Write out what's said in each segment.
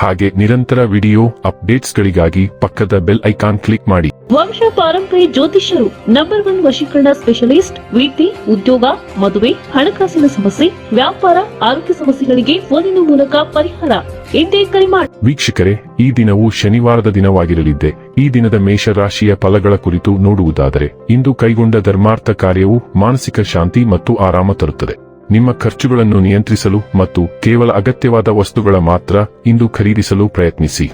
ಹಾಗೆ ನಿರಂತರ ವಿಡಿಯೋ ಅಪ್ಡೇಟ್ಸ್ಗಳಿಗಾಗಿ ಪಕ್ಕದ ಬೆಲ್ ಐಕಾನ್ ಕ್ಲಿಕ್ ಮಾಡಿ. ವಂಶ ಪಾರಂಪರಿ ಜ್ಯೋತಿಷ್ಯರು ನಂಬರ್ ಒನ್ ವಶೀಕರಣ ಸ್ಪೆಷಲಿಸ್ಟ್ ವೃತ್ತಿ ಉದ್ಯೋಗ ಮದುವೆ ಹಣಕಾಸಿನ ಸಮಸ್ಯೆ ವ್ಯಾಪಾರ ಆರೋಗ್ಯ ಸಮಸ್ಯೆಗಳಿಗೆ ಫೋನಿನ ಮೂಲಕ ಪರಿಹಾರ. ಎಂದೇ ಕರೆ ಮಾಡಿ ವೀಕ್ಷಕರೇ ಈ ದಿನವು ಶನಿವಾರದ ದಿನವಾಗಿರಲಿದ್ದೆ. ಈ ದಿನದ ಮೇಷ ರಾಶಿಯ ಫಲಗಳ ಕುರಿತು ನೋಡುವುದಾದರೆ ಇಂದು ಕೈಗೊಂಡ ಧರ್ಮಾರ್ಥ ಕಾರ್ಯವು ಮಾನಸಿಕ ಶಾಂತಿ ಮತ್ತು ಆರಾಮ ತರುತ್ತದೆ. ನಿಮ್ಮ ಖರ್ಚುಗಳನ್ನು ನಿಯಂತ್ರಿಸಲು ಮತ್ತು ಕೇವಲ ಅಗತ್ಯವಾದ ವಸ್ತುಗಳ ಮಾತ್ರ ಇಂದು ಖರೀದಿಸಲು ಪ್ರಯತ್ನಿಸಿ.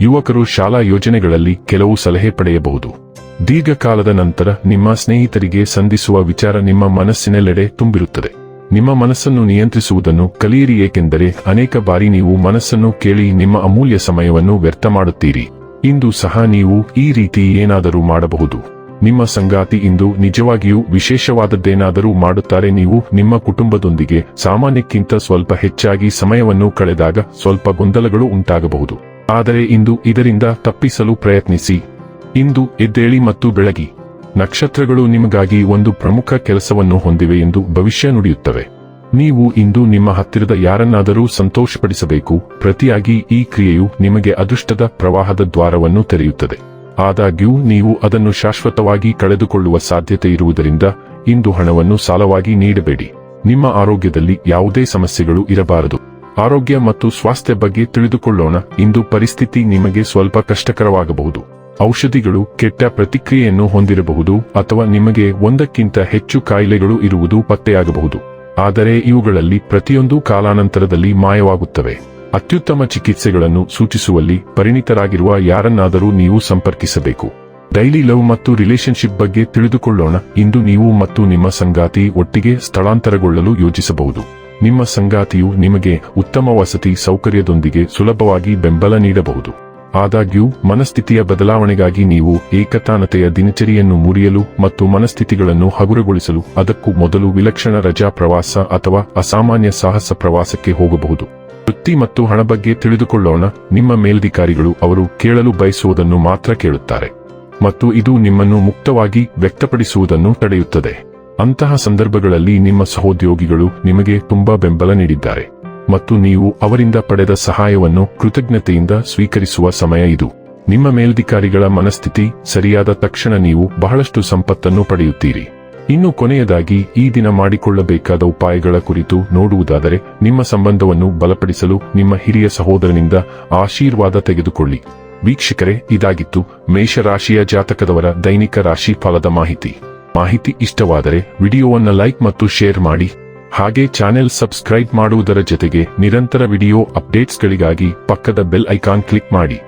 ಯುವಕರು ಶಾಲಾ ಯೋಜನೆಗಳಲ್ಲಿ ಕೆಲವು ಸಲಹೆ ಪಡೆಯಬಹುದು. ದೀರ್ಘಕಾಲದ ನಂತರ ನಿಮ್ಮ ಸ್ನೇಹಿತರಿಗೆ ಸಂಧಿಸುವ ವಿಚಾರ ನಿಮ್ಮ ಮನಸ್ಸಿನೆಲ್ಲೆಡೆ ತುಂಬಿರುತ್ತದೆ. ನಿಮ್ಮ ಮನಸ್ಸನ್ನು ನಿಯಂತ್ರಿಸುವುದನ್ನು ಕಲಿಯಿರಿ ಏಕೆಂದರೆ ಅನೇಕ ಬಾರಿ ನೀವು ಮನಸ್ಸನ್ನು ಕೇಳಿ ನಿಮ್ಮ ಅಮೂಲ್ಯ ಸಮಯವನ್ನು ವ್ಯರ್ಥ ಮಾಡುತ್ತೀರಿ. ಇಂದು ಸಹ ನೀವು ಈ ರೀತಿ ಏನಾದರೂ ಮಾಡಬಹುದು. ನಿಮ್ಮ ಸಂಗಾತಿ ಇಂದು ನಿಜವಾಗಿಯೂ ವಿಶೇಷವಾದದ್ದೇನಾದರೂ ಮಾಡುತ್ತಾರೆ ನೀವು ನಿಮ್ಮ ಕುಟುಂಬದೊಂದಿಗೆ ಸಾಮಾನ್ಯಕ್ಕಿಂತ ಸ್ವಲ್ಪ ಹೆಚ್ಚಾಗಿ ಸಮಯವನ್ನು ಕಳೆದಾಗ ಸ್ವಲ್ಪ ಗೊಂದಲಗಳು ಉಂಟಾಗಬಹುದು. ಆದರೆ ಇಂದು ಇದರಿಂದ ತಪ್ಪಿಸಲು ಪ್ರಯತ್ನಿಸಿ. ಇಂದು ಎದ್ದೇಳಿ ಮತ್ತು ಬೆಳಗಿ. ನಕ್ಷತ್ರಗಳು ನಿಮಗಾಗಿ ಒಂದು ಪ್ರಮುಖ ಕೆಲಸವನ್ನು ಹೊಂದಿವೆ ಎಂದು ಭವಿಷ್ಯ ನುಡಿಯುತ್ತವೆ. ನೀವು ಇಂದು ನಿಮ್ಮ ಹತ್ತಿರದ ಯಾರನ್ನಾದರೂ ಸಂತೋಷಪಡಿಸಬೇಕು. ಪ್ರತಿಯಾಗಿ ಈ ಕ್ರಿಯೆಯು ನಿಮಗೆ ಅದೃಷ್ಟದ ಪ್ರವಾಹದ ದ್ವಾರವನ್ನು ತೆರೆಯುತ್ತದೆ. ಆದಾಗ್ಯೂ ನೀವು ಅದನ್ನು ಶಾಶ್ವತವಾಗಿ ಕಳೆದುಕೊಳ್ಳುವ ಸಾಧ್ಯತೆ ಇರುವುದರಿಂದ ಇಂದು ಹಣವನ್ನು ಸಾಲವಾಗಿ ನೀಡಬೇಡಿ. ನಿಮ್ಮ ಆರೋಗ್ಯದಲ್ಲಿ ಯಾವುದೇ ಸಮಸ್ಯೆಗಳು ಇರಬಾರದು. ಆರೋಗ್ಯ ಮತ್ತು ಸ್ವಾಸ್ಥ್ಯ ಬಗ್ಗೆ ತಿಳಿದುಕೊಳ್ಳೋಣ. ಇಂದು ಪರಿಸ್ಥಿತಿ ನಿಮಗೆ ಸ್ವಲ್ಪ ಕಷ್ಟಕರವಾಗಬಹುದು. ಔಷಧಿಗಳು ಕೆಟ್ಟ ಪ್ರತಿಕ್ರಿಯೆಯನ್ನು ಹೊಂದಿರಬಹುದು ಅಥವಾ ನಿಮಗೆ ಒಂದಕ್ಕಿಂತ ಹೆಚ್ಚು ಕಾಯಿಲೆಗಳು ಇರುವುದು ಪತ್ತೆಯಾಗಬಹುದು. ಆದರೆ ಇವುಗಳಲ್ಲಿ ಪ್ರತಿಯೊಂದು ಕಾಲಾನಂತರದಲ್ಲಿ ಮಾಯವಾಗುತ್ತವೆ. ಅತ್ಯುತ್ತಮ ಚಿಕಿತ್ಸೆಗಳನ್ನು ಸೂಚಿಸುವಲ್ಲಿ ಪರಿಣಿತರಾಗಿರುವ ಯಾರನ್ನಾದರೂ ನೀವು ಸಂಪರ್ಕಿಸಬೇಕು. ಡೈಲಿ ಲವ್ ಮತ್ತು ರಿಲೇಶನ್ಶಿಪ್ ಬಗ್ಗೆ ತಿಳಿದುಕೊಳ್ಳೋಣ. ಇಂದು ನೀವು ಮತ್ತು ನಿಮ್ಮ ಸಂಗಾತಿ ಒಟ್ಟಿಗೆ ಸ್ಥಳಾಂತರಗೊಳ್ಳಲು ಯೋಜಿಸಬಹುದು. ನಿಮ್ಮ ಸಂಗಾತಿಯು ನಿಮಗೆ ಉತ್ತಮ ವಸತಿ ಸೌಕರ್ಯದೊಂದಿಗೆ ಸುಲಭವಾಗಿ ಬೆಂಬಲ ನೀಡಬಹುದು. ಆದಾಗ್ಯೂ, ಮನಸ್ಥಿತಿಯ ಬದಲಾವಣೆಗಾಗಿ ನೀವು ಏಕತಾನತೆಯ ದಿನಚರಿಯನ್ನು ಮುರಿಯಲು ಮತ್ತು ಮನಸ್ಥಿತಿಗಳನ್ನು ಹಗುರಗೊಳಿಸಲು ಅದಕ್ಕೂ ಮೊದಲು ವಿಲಕ್ಷಣ ರಜಾ ಪ್ರವಾಸ ಅಥವಾ ಅಸಾಮಾನ್ಯ ಸಾಹಸ ಪ್ರವಾಸಕ್ಕೆ ಹೋಗಬಹುದು. ವೃತ್ತಿ ಮತ್ತು ಹಣ ಬಗ್ಗೆ ತಿಳಿದುಕೊಳ್ಳೋಣ. ನಿಮ್ಮ ಮೇಲಧಿಕಾರಿಗಳು ಅವರು ಕೇಳಲು ಬಯಸುವುದನ್ನು ಮಾತ್ರ ಕೇಳುತ್ತಾರೆ. ಮತ್ತು ಇದು ನಿಮ್ಮನ್ನು ಮುಕ್ತವಾಗಿ ವ್ಯಕ್ತಪಡಿಸುವುದನ್ನು ತಡೆಯುತ್ತದೆ. ಅಂತಹ ಸಂದರ್ಭಗಳಲ್ಲಿ ನಿಮ್ಮ ಸಹೋದ್ಯೋಗಿಗಳು ನಿಮಗೆ ತುಂಬಾ ಬೆಂಬಲ ನೀಡಿದ್ದಾರೆ. ಮತ್ತು ನೀವು ಅವರಿಂದ ಪಡೆದ ಸಹಾಯವನ್ನು ಕೃತಜ್ಞತೆಯಿಂದ ಸ್ವೀಕರಿಸುವ ಸಮಯ ಇದು. ನಿಮ್ಮ ಮೇಲಧಿಕಾರಿಗಳ ಮನಸ್ಥಿತಿ ಸರಿಯಾದ ತಕ್ಷಣ ನೀವು ಬಹಳಷ್ಟು ಸಂಪತ್ತನ್ನು ಪಡೆಯುತ್ತೀರಿ. ಇನ್ನು ಕೊನೆಯದಾಗಿ ಈ ದಿನ ಮಾಡಿಕೊಳ್ಳಬೇಕಾದ ಉಪಾಯಗಳ ಕುರಿತು ನೋಡುವುದಾದರೆ ನಿಮ್ಮ ಸಂಬಂಧವನ್ನು ಬಲಪಡಿಸಲು ನಿಮ್ಮ ಹಿರಿಯ ಸಹೋದರನಿಂದ ಆಶೀರ್ವಾದ ತೆಗೆದುಕೊಳ್ಳಿ. ವೀಕ್ಷಕರೇ, ಇದಾಗಿತ್ತು ಮೇಷರಾಶಿಯ ಜಾತಕದವರ ದೈನಿಕ ರಾಶಿ ಫಲದ ಮಾಹಿತಿ. ಮಾಹಿತಿ ಇಷ್ಟವಾದರೆ ವಿಡಿಯೋವನ್ನ ಲೈಕ್ ಮತ್ತು ಶೇರ್ ಮಾಡಿ. ಹಾಗೆ ಚಾನೆಲ್ ಸಬ್ಸ್ಕ್ರೈಬ್ ಮಾಡುವುದರ ಜೊತೆಗೆ ನಿರಂತರ ವಿಡಿಯೋ ಅಪ್ಡೇಟ್ಸ್ಗಳಿಗಾಗಿ ಪಕ್ಕದ ಬೆಲ್ ಐಕಾನ್ ಕ್ಲಿಕ್ ಮಾಡಿ.